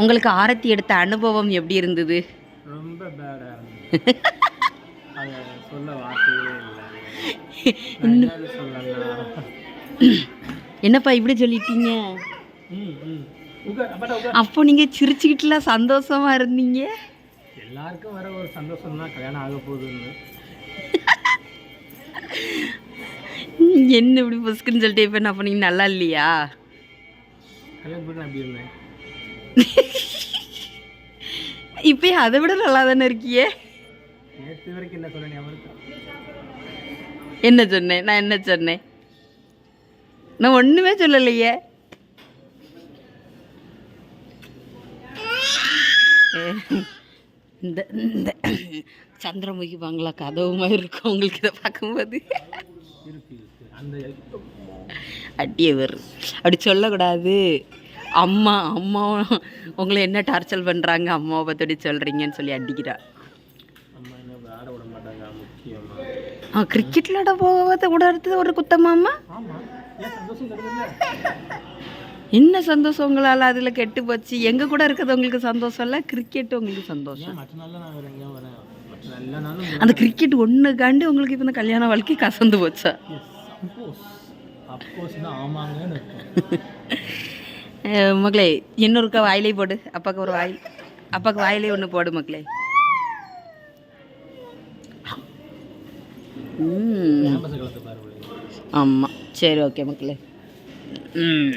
உங்களுக்கு ஆரத்தி எடுத்த அனுபவம் எப்படி இருந்தது? ரொம்ப என்னப்பா இப்படி சொல்லிட்டீங்க? அப்போ நீங்க சிரிச்சுக்கிட்டுலாம் சந்தோஷமா இருந்தீங்க? எல்லாருக்கும் வர ஒரு சந்தோஷம் தான் கல்யாணம் ஆக போகுதுன்னு. என்ன இப்படி புஸ்குன்னு சொல்லிட்டு இப்போ என்ன பண்ணீங்க? நல்லா இல்லையா? கல்யாணம் பண்ணி எப்படி இருந்தேன். இப்போ அதை விட நல்லா தானே இருக்கியே என்ன சொன்னேன் நான் என்ன சொன்னேன்? நான் ஒண்ணுமே சொல்லலையே. இந்த இந்த சந்திரமுகி பங்களா கதவு மாதிரி இருக்கும். உங்களுக்கு இதை பார்க்கும்போது. வரும் அப்படி சொல்லக்கூடாது. அம்மா அம்மா உங்களை என்ன டார்ச்சர் பண்ணுறாங்க அம்மாவை பற்றி சொல்கிறீங்கன்னு சொல்லி அடிக்கிறா. ஆ கிரிக்கெட் விளாட போகாத விடுறது ஒரு குத்தமாம்மா என்ன சந்தோஷம் உங்களால்? அதில் கெட்டு போச்சு. எங்கள் கூட இருக்கிறது உங்களுக்கு சந்தோஷம் இல்லை? கிரிக்கெட் உங்களுக்கு சந்தோஷம். அந்த கிரிக்கெட் ஒன்றுக்காண்டு உங்களுக்கு இப்போ இந்த கல்யாண வாழ்க்கை கசந்து போச்சா? மக்களே இன்னொருக்கா வாயிலே போடு. அப்பாவுக்கு ஒரு வாயில். அப்பாவுக்கு வாயிலே ஒன்று போடு மக்களே ஆமாம் சரி ஓகே மக்களே ம்.